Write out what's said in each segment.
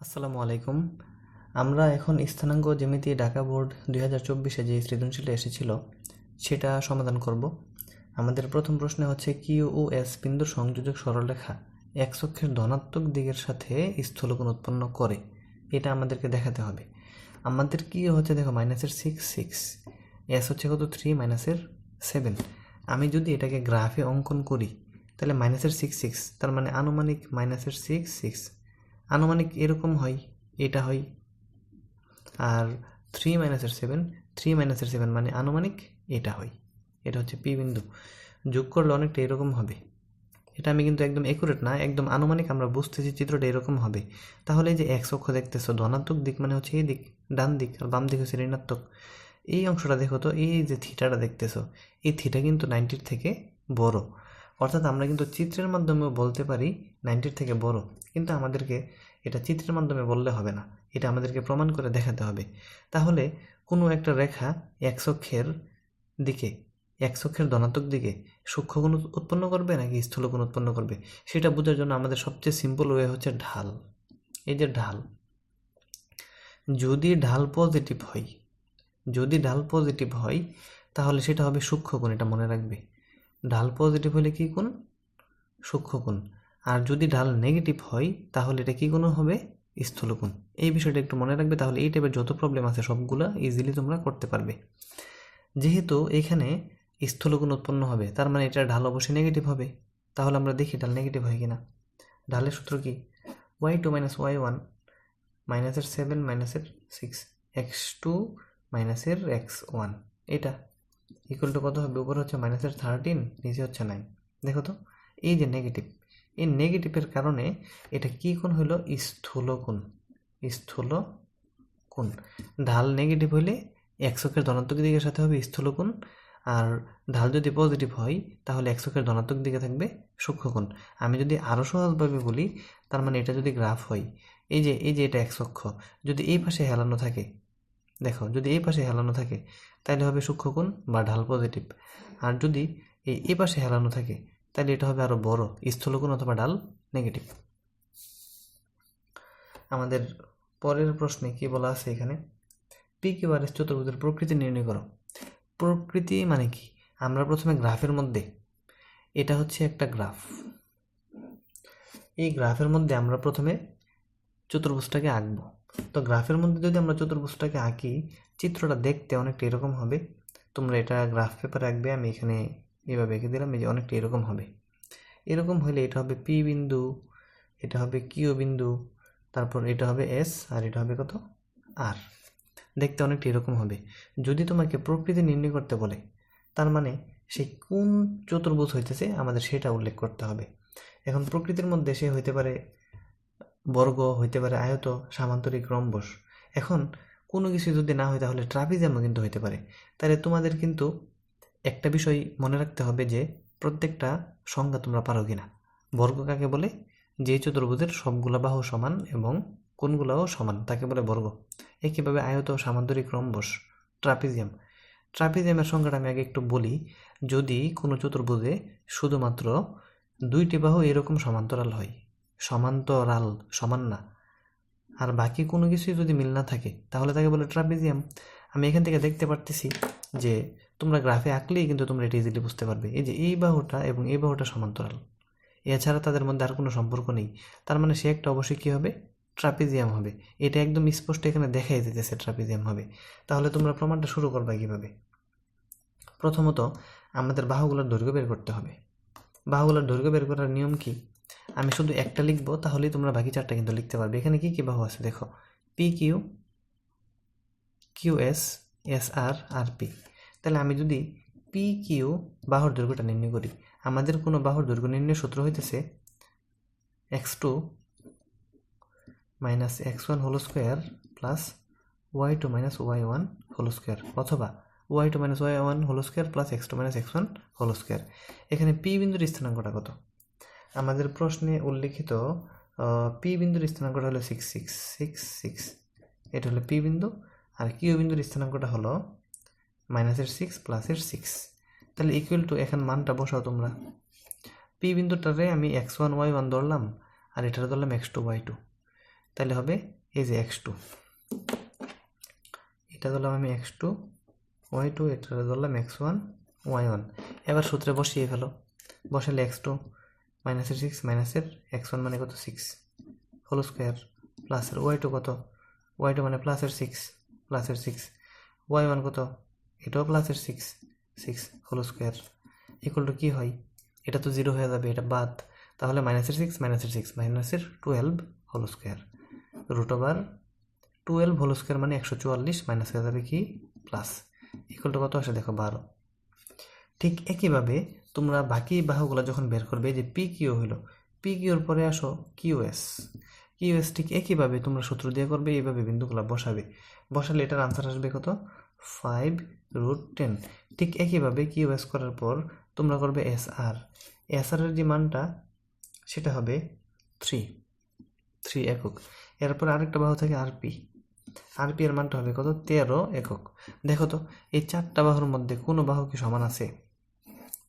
আসসালামু আলাইকুম। আমরা এখন স্থানাঙ্ক জ্যামিতি ঢাকা বোর্ড দুই হাজার চব্বিশে যে সৃজনশীলটা এসেছিল, সেটা সমাধান করব। আমাদের প্রথম প্রশ্নে হচ্ছে কিউ ও এস বিন্দুর সংযোজক সরলরেখা এক অক্ষের ধনাত্মক দিকের সাথে স্থলকোণ উৎপন্ন করে, এটা আমাদেরকে দেখাতে হবে। আমাদের কি হচ্ছে দেখো মাইনাসের সিক্স সিক্স এস হচ্ছে কত? থ্রি মাইনাসের সেভেন আমি যদি এটাকে গ্রাফে অঙ্কন করি, তাহলে মাইনাসের সিক্স সিক্স তার মানে আনুমানিক মাইনাসের সিক্স সিক্স আনুমানিক এরকম হয়, এটা হয়। আর থ্রি মাইনাসের সেভেন থ্রি মাইনাসের সেভেন মানে আনুমানিক এটা হয়। এটা হচ্ছে পি বিন্দু। যোগ করলে অনেকটা এরকম হবে। এটা আমি কিন্তু একদম একুরেট না, একদম আনুমানিক আমরা বুঝতেছি চিত্রটা এরকম হবে। তাহলে এই যে এক অক্ষ দেখতেছো, ধনাত্মক দিক মানে হচ্ছে এই দিক ডান দিক আর বাম দিক হচ্ছে ঋণাত্মক। এই অংশটা দেখো তো, এই যে থিটাটা দেখতেছো, এই থিটা কিন্তু নাইনটির থেকে বড়। অর্থাৎ আমরা কিন্তু চিত্রের মাধ্যমেও বলতে পারি নাইনটির থেকে বড়। কিন্তু আমাদেরকে এটা চিত্রের মাধ্যমে বললে হবে না। এটা আমাদেরকে প্রমাণ করে দেখাতে হবে। তাহলে কোনো একটা রেখা এক অক্ষের দিকে এক অক্ষের ধনাত্মক দিকে সূক্ষ্মগুণ উৎপন্ন করবে নাকি স্থূলগুণ উৎপন্ন করবে? সেটা বোঝার জন্য আমাদের সবচেয়ে সিম্পল ওয়ে হচ্ছে ঢাল। এই যে ঢাল। যদি ঢাল পজিটিভ হয়, যদি ঢাল পজিটিভ হয়, তাহলে সেটা হবে সূক্ষ্মগুণ এটা মনে রাখবে। ঢাল পজিটিভ হলে কি কোণ? সূক্ষ্মকোণ আর যদি ঢাল নেগেটিভ হয়, তাহলে এটা কি কোণ হবে? স্থূলকোণ এই বিষয়টা একটু মনে রাখবে, তাহলে এই টাইপের যত প্রবলেম আছে সবগুলো ইজিলি তোমরা করতে পারবে। যেহেতু এখানে স্থূলকোণ উৎপন্ন হবে, তার মানে এটা ঢাল অবশ্যই নেগেটিভ হবে। তাহলে আমরা দেখি ঢাল নেগেটিভ হয় কিনা। ঢালের সূত্র কি? Y two minus y one মাইনাসের সেভেন মাইনাসের সিক্স এক্স টু মাইনাসের এক্স ওয়ান এটা ইকুয়াল টু কত হবে? উপরে হচ্ছে মাইনাসের থার্টিন নিচে হচ্ছে নাইন দেখো তো, এই যে নেগেটিভ এই নেগেটিভের কারণে এটা কী কোণ হইল? স্থূল কোণ স্থূল কোণ। ঢাল নেগেটিভ হইলে একশোকের ধনাত্মক দিকের সাথে হবে স্থূল কোণ, আর ঢাল যদি পজিটিভ হয়, তাহলে একশোকের ধনাত্মক দিকে থাকবে সূক্ষ্মকোণ আমি যদি আরও সহজভাবে বলি, তার মানে এটা যদি গ্রাফ হয়, এই যে এই যে এটা এক অক্ষ যদি এই পাশে হেলানো থাকে দেখো, যদি এই পাশে হেলানো থাকে তাহলে হবে সূক্ষ্মকোণ বা ঢাল পজিটিভ আর যদি এই এ পাশে হেলানো থাকে তাহলে এটা হবে আরও বড় স্থূলকোণ অথবা ঢাল নেগেটিভ আমাদের পরের প্রশ্নে কি বলা আছে এখানে? পি কিউ আর এস চতুর্ভুজের প্রকৃতি নির্ণয় করো। প্রকৃতি মানে কি? আমরা প্রথমে গ্রাফের মধ্যে, এটা হচ্ছে একটা গ্রাফ। এই গ্রাফের মধ্যে আমরা প্রথমে চতুর্ভুজটাকে আঁকবো। তো গ্রাফের মধ্যে যদি আমরা চতুর্ভুজটাকে আঁকি, চিত্রটা দেখতে অনেকটা এরকম হবে। তোমরা এটা গ্রাফ পেপার আঁকবে, আমি এখানে এভাবে এঁকে দিলাম, এই যে অনেকটা এরকম হবে। এরকম হলে এটা হবে পি বিন্দু, এটা হবে কিউ বিন্দু, তারপর এটা হবে এস, আর এটা হবে কত? আর। দেখতে অনেকটা এরকম হবে। যদি তোমাকে প্রকৃতি নির্ণয় করতে বলে, তার মানে সে কোন চতুর্ভুজ হইতেছে, আমাদের সেটা উল্লেখ করতে হবে। এখন প্রকৃতির মধ্যে সে হইতে পারে বর্গ হইতে পারে আয়ত সামান্তরিক রম্বস। এখন, কোনো কিছু যদি না হয় তাহলে ট্রাপিজিয়ামও কিন্তু হইতে পারে। তাহলে তোমাদের কিন্তু একটা বিষয় মনে রাখতে হবে যে, প্রত্যেকটা সংজ্ঞা তোমরা পারো কি না বর্গ কাকে বলে? যে চতুর্ভুজের সবগুলা বাহু সমান এবং কোনগুলাও সমান, তাকে বলে বর্গ। একইভাবে আয়ত সামান্তরিক রম্বস, ট্রাপিজিয়াম। ট্রাপিজিয়ামের সংখ্যাটা আমি আগে একটু বলি। যদি কোনো চতুর্ভুজে শুধুমাত্র দুইটি বাহু এরকম সমান্তরাল হয় সমান্তরাল, সমান না। আর বাকি কোনো কিছুই যদি মিল না থাকে, তাহলে তাকে বলে ট্রাপিজিয়াম। আমি এখান থেকে দেখতে পারতেছি যে, তোমরা গ্রাফে আঁকলেই কিন্তু তোমরা এটা ইজিলি বুঝতে পারবে। এই যে এই বাহুটা এবং এই বাহুটা সমান্তরাল। এছাড়া তাদের মধ্যে আর কোনো সম্পর্ক নেই। তার মানে সে একটা অবশ্যই কী হবে? ট্রাপিজিয়াম হবে। এটা একদম স্পষ্ট এখানে দেখাই দিতেছে ট্রাপিজিয়াম হবে। তাহলে তোমরা প্রমাণটা শুরু করবে কীভাবে? প্রথমত আমাদের বাহুগুলোর দৈর্ঘ্য বের করতে হবে। বাহুগুলোর দৈর্ঘ্য বের করার নিয়ম কি? আমি শুধু একটা লিখব, তাহলেই তোমরা বাকি চারটা কিন্তু লিখতে পারবে। এখানে কি কী বাহু আছে? দেখো P Q Q S S R R P তাহলে আমি যদি পি কিউ বাহুর দৈর্ঘ্যটা নির্ণয় করি, আমাদের কোনো বাহুর দৈর্ঘ্য নির্ণয় সূত্র হইতেছে x two minus x one whole square plus y two minus y one whole square অথবা y two minus y one whole square plus x two minus x one whole square এখানে পি বিন্দুর স্থানাঙ্কটা কত? আমাদের প্রশ্নে উল্লিখিত P বিন্দুর স্থানাঙ্কটা হলো সিক্স সিক্স সিক্স সিক্স এটা হলো পি বিন্দু, আর কিউ বিন্দুর স্থানাঙ্কটা হলো মাইনাসের সিক্স প্লাসের সিক্স তাহলে ইকুয়াল টু এখান মানটা বসাও তোমরা। পি বিন্দুটারে আমি এক্স ওয়ান ওয়াই ওয়ান ধরলাম, আর এটারে ধরলাম এক্স টু ওয়াই টু তাহলে হবে এই যে এক্স টু এটা ধরলাম আমি এক্স টু ওয়াই টু এটা ধরলাম এক্স ওয়ান ওয়াই ওয়ান এবার সূত্রে বসিয়ে ফেলো। বসালে এক্স টু মাইনাসের সিক্স মাইনাসের এক্স ওয়ান মানে কত? সিক্স হোল স্কোয়ার প্লাসের ওয়াই টু কত? ওয়াই টু মানে প্লাসের সিক্স প্লাসের সিক্স ওয়াই ওয়ান কত? এটাও প্লাসের six six whole square equal to কী হয়? এটা তো জিরো হয়ে যাবে, এটা বাদ। তাহলে মাইনাসের সিক্স মাইনাসের সিক্স মাইনাসের twelve whole square root over twelve whole square মানে একশো চুয়াল্লিশ মাইনাস হয়ে যাবে কি? প্লাস ইকুয়াল টু কত আসে? দেখো বারো। ঠিক একইভাবে তোমরা বাকি বাহুগুলো যখন বের করবে, যে পি কিউ হলো পি কিউর পরে আসো কিউএস কিউএস ঠিক একইভাবে তোমরা সূত্র দিয়ে করবে, এইভাবে বিন্দুগুলো বসাবে। বসালে এটার আনসার আসবে কত? ফাইভ রুট টেন ঠিক একইভাবে কিউএস করার পর তোমরা করবে এস আর এস আর এর যে মানটা, সেটা হবে থ্রি থ্রি একক। এরপর আরেকটা বাহু থাকে আরপি আরপি এর মানটা হবে কত? তেরো একক। দেখো তো, এই চারটা বাহুর মধ্যে কোনো বাহু কি সমান আছে?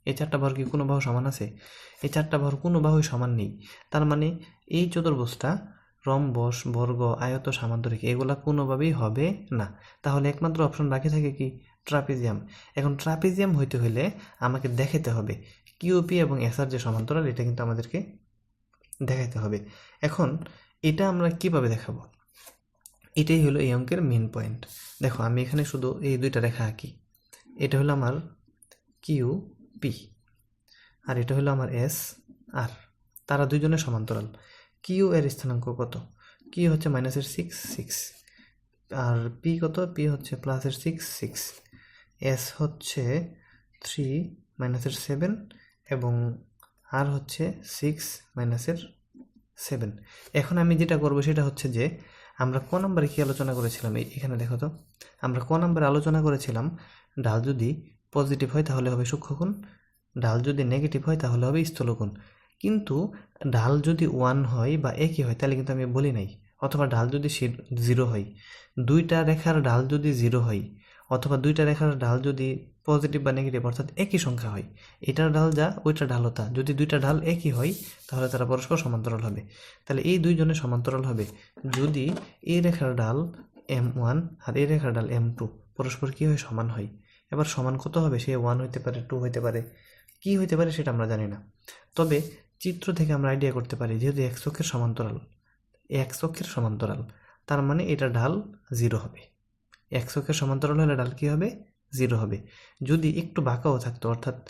এই চারটা বাহুর কি কোনো বাহু সমান আছে? এই চারটা বাহুর কোনো বাহুই সমান নেই। তার মানে এই চতুর্ভুজটা রম্বস বর্গ, আয়ত, সামান্তরিক এগুলা কোনোভাবেই হবে না। তাহলে একমাত্র অপশন বাকি থাকে কি? ট্রাপিজিয়াম। এখন ট্রাপিজিয়াম হইতে হলে আমাকে দেখাতে হবে। কিউপি এবং এসআর যে সমান্তরাল, এটা কিন্তু আমাদেরকে দেখাতে হবে। এখন এটা আমরা কীভাবে দেখাবো? এটাই হলো এই অঙ্কের মেন পয়েন্ট দেখো, আমি এখানে শুধু এই দুইটা রেখা আঁকি। এটা হলো আমার কিউ পি আর এটা হলো আমার এস আর তারা দুইজনের সমান্তরাল। কিউ এর স্থানাঙ্ক কত? কিউ হচ্ছে মাইনাসের সিক্স সিক্স আর পি কত? পি হচ্ছে প্লাসের সিক্স সিক্স এস হচ্ছে থ্রি মাইনাসের সেভেন এবং আর হচ্ছে সিক্স মাইনাসের সেভেন এখন আমি যেটা করব সেটা হচ্ছে যে আমরা ক নম্বরে কী আলোচনা করেছিলাম? এখানে দেখো তো। আমরা ক নম্বরে আলোচনা করেছিলাম, ডাল যদি পজিটিভ হয় তাহলে হবে সূক্ষ্মকোণ, ডাল যদি নেগেটিভ হয় তাহলে হবে স্থূলকোণ। কিন্তু ডাল যদি ওয়ান হয় বা একই হয়, তাহলে কিন্তু আমি বলি নাই। অথবা ডাল যদি জিরো হয়। দুইটা রেখার ডাল যদি জিরো হয় অথবা দুইটা রেখার ডাল যদি পজিটিভ বা নেগেটিভ অর্থাৎ একই সংখ্যা হয়, এটার ঢাল যা, ওইটার ঢালও তা। যদি দুইটা ঢাল একই হয়, তাহলে তারা পরস্পর সমান্তরাল হবে। তাহলে এই দুইজনের সমান্তরাল হবে। যদি এই রেখার ডাল এম ওয়ান আর এই রেখার ডাল এম টু পরস্পর কী হয় সমান হয়? এবার সমান কত হবে? সে ওয়ান হইতে পারে টু হইতে পারে। কী হইতে পারে সেটা আমরা জানি না। তবে চিত্র থেকে আমরা আইডিয়া করতে পারি, যেহেতু এক চক্ষের সমান্তরাল এক চক্ষের সমান্তরাল, তার মানে এটা ঢাল জিরো হবে। এক চক্ষের সমান্তরাল হলে ডাল কী হবে? জিরো হবে। যদি একটু বাঁকাও থাকতো, অর্থাৎ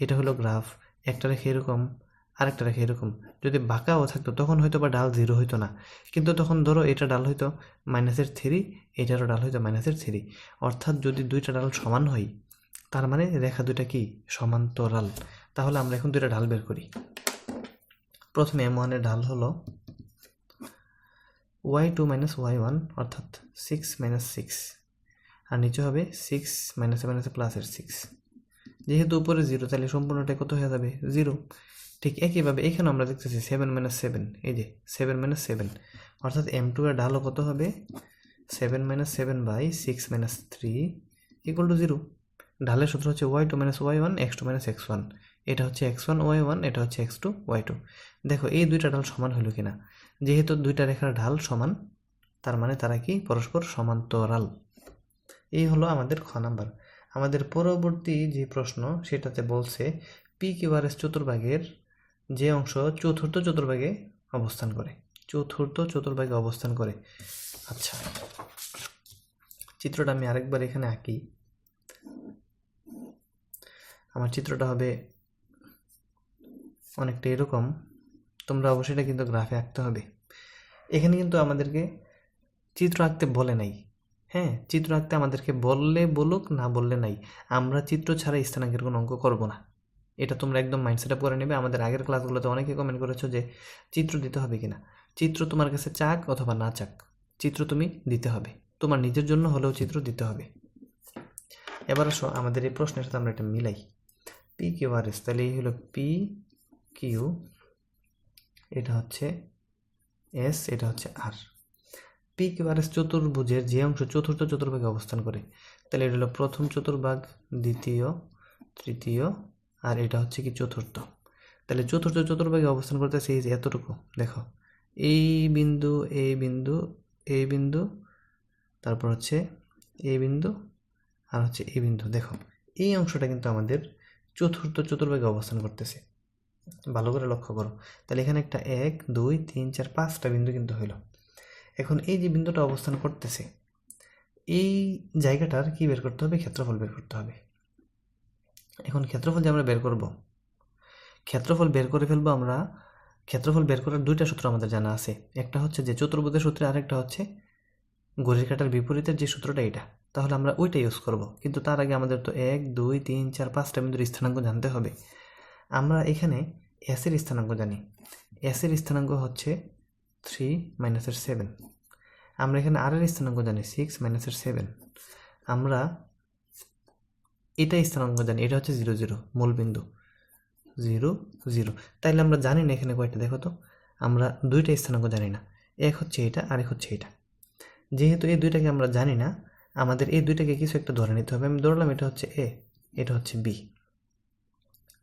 এটা হলো গ্রাফ, একটা রেখে এরকম, আরেকটা রেখে এরকম, যদি বাঁকাও থাকতো, তখন হয়তো বা ডাল জিরো হইতো না। কিন্তু তখন ধরো এটা ডাল হইতো মাইনাসের থ্রি এটারও ডাল হইতো মাইনাসের থ্রি অর্থাৎ যদি দুইটা ডাল সমান হয়, তার মানে রেখা দুইটা কি? সমান্তরাল। তাহলে আমরা এখন দুইটা ঢাল বের করি। প্রথমে এম ওয়ানের ঢাল হলো y two minus y one অর্থাৎ সিক্স মাইনাস সিক্স আর নিচে হবে সিক্স মাইনাসে মাইনাসে প্লাসের সিক্স যেহেতু উপরে জিরো তাহলে সম্পূর্ণটাই কত হয়ে যাবে? জিরো ঠিক একইভাবে এখানে আমরা দেখতেছি সেভেন মাইনাস সেভেন এই যে সেভেন মাইনাস সেভেন অর্থাৎ এম টু এর ঢালও কত হবে? Seven minus seven by six minus three equal to zero ঢালের সূত্র হচ্ছে y two minus y one x two minus x one এটা হচ্ছে এক্স ওয়ান ওয়াই ওয়ান এটা হচ্ছে এক্স টু ওয়াই টু দেখো এই দুইটা ঢাল সমান হলো কিনা? যেহেতু দুইটা রেখার ঢাল সমান, তার মানে তারা কি? পরস্পর সমান্তরাল। এই হলো আমাদের খ নাম্বার। আমাদের পরবর্তী যে প্রশ্ন, সেটাতে বলছে পি কিউআরএস চতুর্ভাগের যে অংশ চতুর্থ চতুর্ভাগে অবস্থান করে। চতুর্থ চতুর্ভাগে অবস্থান করে। আচ্ছা চিত্রটা আমি আরেকবার এখানে আঁকি। আমার চিত্রটা হবে অনেকটা এরকম। তোমরা অবশ্যই এটা কিন্তু গ্রাফে আঁকতে হবে। এখানে কিন্তু আমাদেরকে চিত্র আঁকতে বলে নাই। হ্যাঁ চিত্র আঁকতে আমাদেরকে বললে বলুক, না বললে নাই। আমরা চিত্র ছাড়া স্থানাঙ্কের কোনো অঙ্ক করব না। এটা তোমরা একদম মাইন্ডসেট আপ করে নেবে। আমাদের আগের ক্লাসগুলোতে অনেকে কমেন্ট করেছ যে চিত্র দিতে হবে কিনা। চিত্র তোমার কাছে চাক অথবা না চাক? চিত্র তুমি দিতে হবে। তোমার নিজের জন্য হলেও চিত্র দিতে হবে। এবার আসো, আমাদের এই প্রশ্নের সাথে আমরা এটা মিলাই। পি কিউ আর এস তাহলে এই হলো পি কিউ এটা হচ্ছে এস এটা হচ্ছে R P Q R S চতুর্ভুজের যে অংশ চতুর্থ চতুর্ভাগে অবস্থান করে, তাহলে এটা হলো প্রথম চতুর্ভাগ, দ্বিতীয়, তৃতীয়, আর এটা হচ্ছে কি চতুর্থ। তাহলে চতুর্থ চতুর্ভাগে অবস্থান করতেছে এই যে এতটুকু, দেখো। এই বিন্দু এই বিন্দু এই বিন্দু, তারপর হচ্ছে এই বিন্দু, আর হচ্ছে এই বিন্দু। দেখো, এই অংশটা কিন্তু আমাদের চতুর্থ চতুর্ভাগে অবস্থান করতেছে। ভালো করে লক্ষ্য করো। তাহলে এখানে একটা এক, দুই, তিন, চার, পাঁচটা বিন্দু কিন্তু হইল। এখন এই যে বিন্দুটা অবস্থান করতেছে, এই জায়গাটার কি বের করতে হবে? ক্ষেত্রফল বের করতে হবে। এখন ক্ষেত্রফল যে আমরা বের করব, ক্ষেত্রফল বের করে ফেলব আমরা, ক্ষেত্রফল বের করার দুইটা সূত্র আমাদের জানা আছে। একটা হচ্ছে যে চতুর্ভুজের সূত্রে আরেকটা হচ্ছে ঘড়ির কাটার বিপরীতের যে সূত্রটা এটা। তাহলে আমরা ওইটা ইউজ করব। কিন্তু তার আগে আমাদের তো এক, দুই, তিন, চার, পাঁচটা বিন্দুর স্থানাঙ্ক জানতে হবে। আমরা এখানে এসের স্থানাঙ্ক জানি। এসের স্থানাঙ্ক হচ্ছে থ্রি মাইনাসের সেভেন আমরা এখানে আর এর স্থানাঙ্ক জানি সিক্স মাইনাসের সেভেন আমরা এটা স্থানাঙ্ক জানি, এটা হচ্ছে জিরো জিরো মূলবিন্দু জিরো জিরো তাইলে আমরা জানি না এখানে কয়টা, দেখো তো। আমরা দুইটা স্থানাঙ্ক জানি না। এক হচ্ছে এটা আর এক হচ্ছে এটা। যেহেতু এই দুইটাকে আমরা জানি না, আমাদের এই দুইটাকে কিছু একটা ধরে নিতে হবে। আমি ধরলাম এটা হচ্ছে এ এটা হচ্ছে বি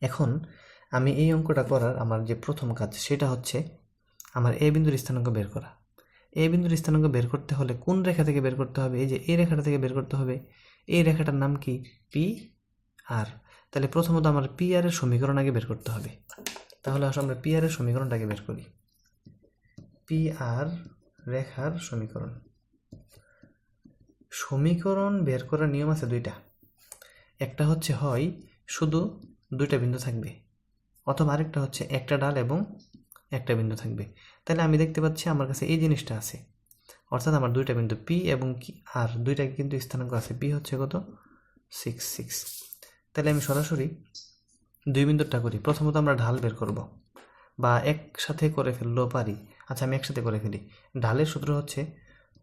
এখন আমি এই অঙ্কটা করার আমার যে প্রথম কাজ সেটা হচ্ছে আমার এ বিন্দুর স্থানাঙ্ক বের করা। এ বিন্দুর স্থানাঙ্ক বের করতে হলে কোন রেখা থেকে বের করতে হবে? এই যে এই রেখাটা থেকে বের করতে হবে। এই রেখাটার নাম কি? P R. তাহলে প্রথমত আমার পি আর এর সমীকরণ আগে বের করতে হবে। তাহলে আসলে আমরা পি আর এর সমীকরণটাকে বের করি। পি আর রেখার সমীকরণ। সমীকরণ বের করার নিয়ম আছে দুইটা। একটা হচ্ছে হয় শুধু দুইটা বিন্দু থাকবে। অথবা আরেকটা হচ্ছে একটা ডাল এবং একটা বিন্দু থাকবে। তাহলে আমি দেখতে পাচ্ছি আমার কাছে এই জিনিসটা আছে। অর্থাৎ আমার দুইটা বিন্দু পি এবং কি আর দুইটা কিন্তু স্থানাঙ্ক আছে পি হচ্ছে কত? সিক্স সিক্স তাহলে আমি সরাসরি দুই বিন্দুরটা করি। প্রথমত আমরা ঢাল বের করব। বা একসাথে করে ফেললেও পারি। আচ্ছা আমি একসাথে করে ফেলি। ঢালের সূত্র হচ্ছে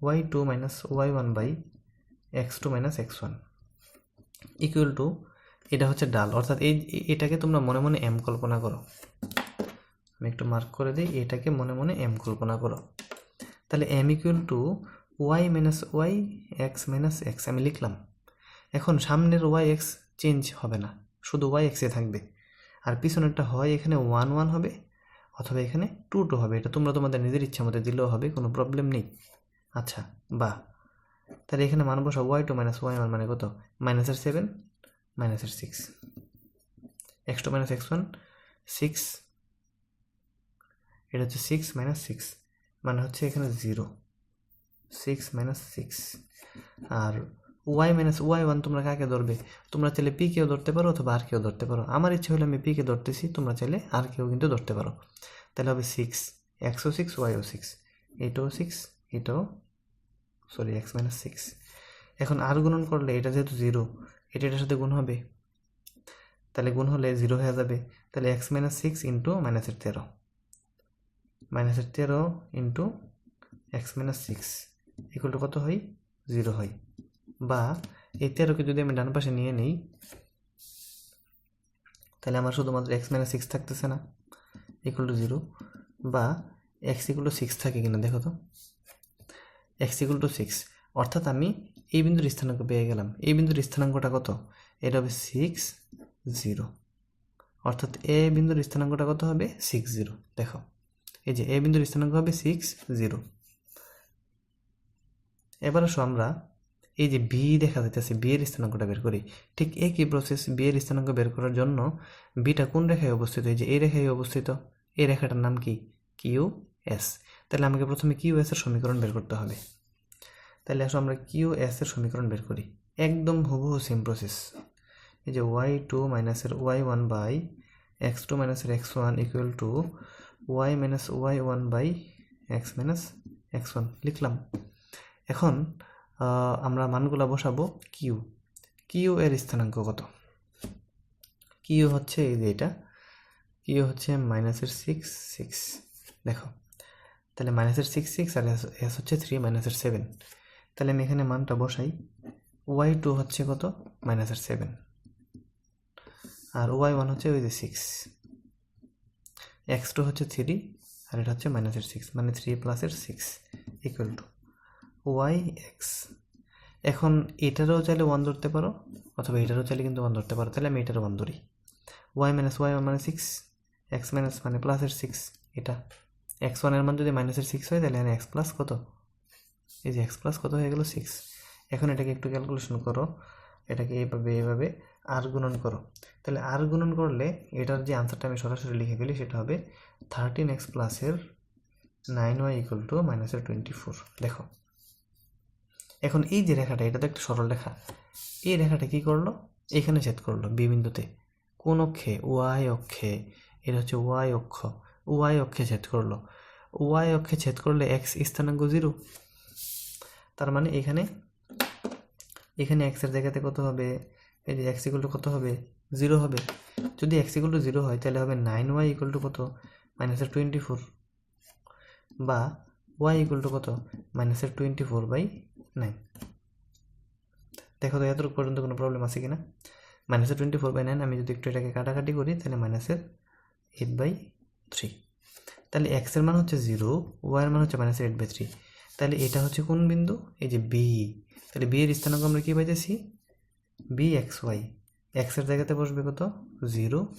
y two minus y one by x two minus x one equal to এটা হচ্ছে ডাল। অর্থাৎ এই এটাকে তোমরা মনে মনে এম কল্পনা করো। আমি একটু মার্ক করে দিই, এটাকে মনে মনে এম কল্পনা করো। তাহলে m equal to y minus y x minus x আমি লিখলাম। এখন সামনের ওয়াই এক্স চেঞ্জ হবে না, শুধু ওয়াই এক্সে থাকবে। আর পিছনেরটা হয় এখানে ওয়ান ওয়ান হবে, অথবা এখানে টু টু হবে। এটা তোমরা তোমাদের নিজের ইচ্ছা মতো দিলেও হবে, কোনো প্রবলেম নেই। আচ্ছা বা তাহলে এখানে মান বসা y two minus y one মানে কত? মাইনাসের সেভেন মাইনাসের six x two minus x one six এটা হচ্ছে সিক্স মাইনাস সিক্স মানে হচ্ছে এখানে জিরো সিক্স মাইনাস সিক্স আর ওয়াই মাইনাস ওয়াই ওয়ান তোমরা কাকে ধরবে? তোমরা চাইলে পি কেও ধরতে পারো অথবা আর কেউ ধরতে পারো। আমার ইচ্ছে হলে আমি পি কে ধরতেছি, তোমরা চাইলে আর কেউ কিন্তু ধরতে পারো। তাহলে হবে সিক্স এক্সও সিক্স ওয়াইও সিক্স এটাও সিক্স এটাও সরি এক্স মাইনাস সিক্স এখন আর গুণন করলে এটা যেহেতু জিরো এটা এটার সাথে গুণ হবে। তাহলে গুণ হলে জিরো হয়ে যাবে। তাহলে এক্স মাইনাস সিক্স ইন্টু মাইনাসের তেরো। মাইনাসের তেরো into x minus six equal to কত হয়? জিরো হয়। বা এই তেরোকে যদি আমি ডান পাশে নিয়ে নিই, তাহলে আমার শুধুমাত্র এক্স মাইনাস সিক্স থাকতেছে না ইকুয়াল টু জিরো বা এক্স ইকুয়াল টু সিক্স থাকে কিনা দেখো তো। এক্স ইকুয়াল টু সিক্স অর্থাৎ আমি এই বিন্দুর স্থানাঙ্ক পেয়ে গেলাম। এই বিন্দুর স্থানাঙ্কটা কত? এটা হবে সিক্স জিরো অর্থাৎ এ বিন্দুর স্থানাঙ্কটা কত হবে? সিক্স জিরো দেখো, এই যে এ বিন্দুর স্থানাঙ্ক হবে সিক্স জিরো এবার আসো আমরা এই যে বি দেখা যাইতেছে বি এর স্থানাঙ্কটা বের করি। ঠিক একই প্রসেস বি এর স্থানাঙ্ক বের করার জন্য বিটা কোন রেখায় অবস্থিত? এই যে এই রেখায় অবস্থিত। এই রেখাটার নাম কি? কিউ এস তাহলে আমাকে প্রথমে কিউ এস এর সমীকরণ বের করতে হবে। তাহলে আসো আমরা কিউ এস এর সমীকরণ বের করি। একদম হুবহু সেম প্রসেস এই যে ওয়াই টু মাইনাসের y one by x two মাইনাসের x one equal to y minus y one by x minus x one লিখলাম। এখন আমরা মানগুলো বসাবো কিউ কিউ এর স্থানাঙ্ক কত? কিউ হচ্ছে এই যে এটা। কিউ হচ্ছে মাইনাসের সিক্স সিক্স দেখো। তাহলে মাইনাসের সিক্স সিক্স আর এস হচ্ছে থ্রি মাইনাসের সেভেন তাহলে আমি এখানে মানটা বসাই। ওয়াই টু হচ্ছে কত? মাইনাসের সেভেন আর ওয়াই ওয়ান হচ্ছে ওই যে সিক্স এক্স টু হচ্ছে থ্রি আর এটা হচ্ছে মাইনাসের সিক্স মানে থ্রি প্লাসের six equal to y x এখন এটারও চাইলে ওয়ান ধরতে পারো, অথবা এটারও চাইলে কিন্তু ওয়ান ধরতে পারো, তাহলে আমি এটারও ওয়ান ধরি। ওয়াই মাইনাস ওয়াই ওয়ান মানে সিক্স এক্স মাইনাস মানে প্লাসের সিক্স এটা। এক্স ওয়ানের মান যদি মাইনাসের সিক্স হয়, তাহলে এক্স প্লাস কত? এই যে এক্স প্লাস কত হয়ে গেল? সিক্স এখন এটাকে একটু ক্যালকুলেশন করো। এটাকে এইভাবে এইভাবে আর গুণন করো। তাহলে আর গুণন করলে এটার যে আনসারটা আমি সরাসরি লিখে ফেলি সেটা হবে থার্টিন এক্স প্লাসের নাইন ওয়াই ইকুয়াল টু মাইনাসের টোয়েন্টি ফোর দেখো। এখন এই যে রেখাটা, এটা তো একটা সরল রেখা। এই রেখাটা কি করল? এখানে ছেদ করল বি বিন্দুতে। কোন অক্ষে? ওয়াই অক্ষে। এটা হচ্ছে ওয়াই অক্ষ। ওয়াই অক্ষে ছেদ করল। ওয়াই অক্ষে ছেদ করলে এক্স স্থানাঙ্ক জিরো তার মানে এখানে এখানে এক্সের জায়গাতে কত হবে? এই যে এক্স ইকুয়াল টু কত হবে? জিরো হবে। যদি এক্স ইকুয়াল টু জিরো হয়, তাহলে হবে নাইন ওয়াই ইকুয়াল টু কত? মাইনাসের টোয়েন্টি ফোর বা ওয়াই ইকুয়াল টু কত? মাইনাসের টোয়েন্টি ফোর বাই নাইন দেখো তো এতটুকু পর্যন্ত কোনো প্রবলেম আছে কি না মাইনাসের টোয়েন্টি ফোর বাই নাইন আমি যদি একটু এটাকে কাটাকাটি করি, তাহলে মাইনাসের এইট বাই থ্রি তাহলে এক্সের মান হচ্ছে জিরো ওয়াইয়ের মান হচ্ছে মাইনাসের এইট বাই থ্রি তাহলে এটা হচ্ছে কোন বিন্দু? এই যে বি তাহলে বি এর স্থানাঙ্ক আমরা কী পাইতেছি? বি এক্স ওয়াই এক্সের জায়গাতে বসবে কত? জিরো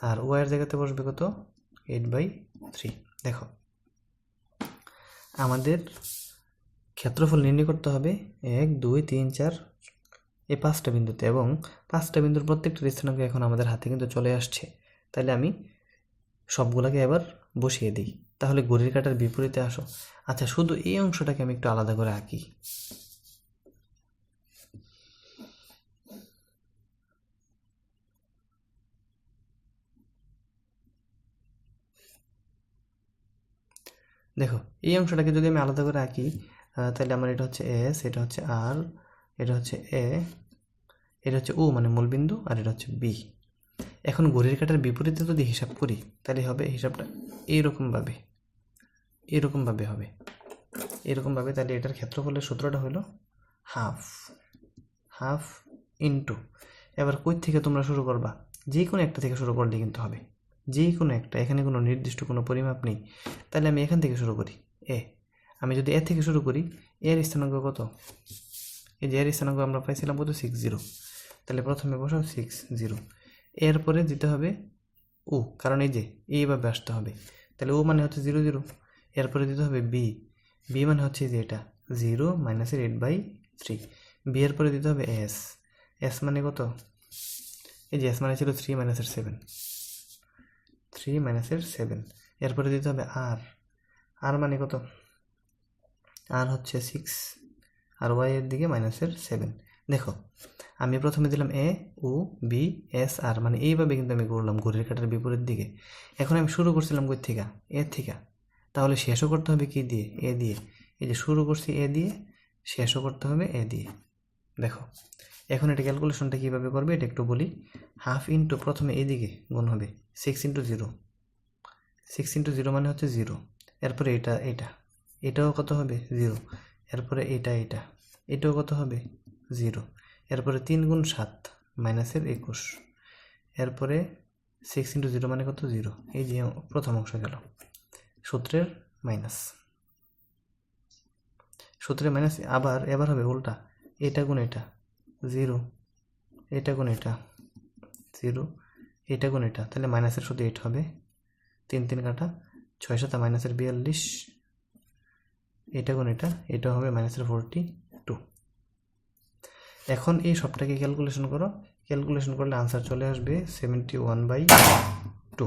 আর ওয়াইয়ের জায়গাতে বসবে কত? এইট বাই থ্রি দেখো। আমাদের ক্ষেত্রফল নির্ণয় করতে হবে। এক, দুই, তিন, চার এই পাঁচটা বিন্দুতে এবং পাঁচটা বিন্দুর প্রত্যেকটা স্থানাঙ্ক এখন আমাদের হাতে কিন্তু চলে আসছে। তাহলে আমি সবগুলোকে এবার বসিয়ে দিই। তাহলে ঘড়ির কাটার বিপরীতে আসো। আচ্ছা শুধু এই অংশটাকে আমি একটু আলাদা করে আঁকি। দেখো, এই অংশটাকে যদি আমি আলাদা করে আঁকি তাহলে আমার এটা হচ্ছে এস এটা হচ্ছে আর এটা হচ্ছে এ এটা হচ্ছে ও মানে মূলবিন্দু, আর এটা হচ্ছে বি এখন ঘড়ির কাটার বিপরীতে যদি হিসাব করি, তাহলে হবে হিসাবটা এইরকমভাবে এরকমভাবে হবে। এরকমভাবে তাহলে এটার ক্ষেত্রফলের সূত্রটা হলো হাফ হাফ ইন্টু। এবার কই থেকে তোমরা শুরু করবা? যে কোনো একটা থেকে শুরু করলে কিন্তু হবে। যে কোনো একটা, এখানে কোনো নির্দিষ্ট কোনো পরিমাপ নেই। তাহলে আমি এখান থেকে শুরু করি, এ। আমি যদি এ থেকে শুরু করি এর স্থানাঙ্ক কত? এই যে এর স্থানাঙ্ক আমরা পাইছিলাম কত? সিক্স জিরো তাহলে প্রথমে বসাও সিক্স জিরো এরপরে দিতে হবে ও কারণ এই যে এইভাবে আসতে হবে। তাহলে ও মানে হচ্ছে জিরো জিরো, এরপরে দিতে হবে বি। বি মানে হচ্ছে যে এটা, জিরো মাইনাসের এইট বাই থ্রি। বি এর পরে দিতে হবে এস। এস মানে কত? এই যে এস মানে ছিল থ্রি মাইনাসের সেভেন। থ্রি মাইনাসের সেভেন। এরপরে দিতে হবে আর। আর মানে কত? আর হচ্ছে সিক্স। আর ওয়াই এর দিকে মাইনাসের সেভেন। দেখো, আমি প্রথমে দিলাম এ ও বি এস আর মানে এইভাবে কিন্তু আমি করলাম ঘড়ির কাটার বিপরীত দিকে। এখন আমি শুরু করছিলাম কই থেকে? এ থেকে। তাহলে শেষও করতে হবে কি দিয়ে? এ দিয়ে। এই যে শুরু করছি এ দিয়ে, শেষও করতে হবে এ দিয়ে। দেখো, এখন এটা ক্যালকুলেশনটা কীভাবে করবে? এটা একটু বলি। হাফ ইন্টু প্রথমে এদিকে গুণ হবে six into zero. Six into zero মানে হচ্ছে জিরো। এরপরে এটা এটা। এটাও কত হবে? জিরো। এরপরে এটা এটা। এটাও কত হবে? জিরো। এরপরে তিন গুণ সাত, মাইনাসের একুশ। এরপরে সিক্স ইন্টু জিরো মানে কত? জিরো। এই যে প্রথম অংশ গেল। সূত্রের মাইনাস সূত্রের মাইনাস আবার, এবার হবে উল্টা। এটা গুণ এটা। জিরো। এটা গুণ এটা। জিরো। এটা গুণ এটা। তাহলে মাইনাসের শুধু এইট হবে। তিন তিন কাটা। ছয় সাতা মাইনাসের বিয়াল্লিশ। এটা গুণ এটা। এটা হবে মাইনাসের ফোরটি এখন এই সবটাকে ক্যালকুলেশন করো। ক্যালকুলেশন করলে আনসার চলে আসবে সেভেন্টি ওয়ান বাই টু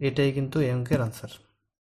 এটাই কিন্তু অঙ্কের আনসার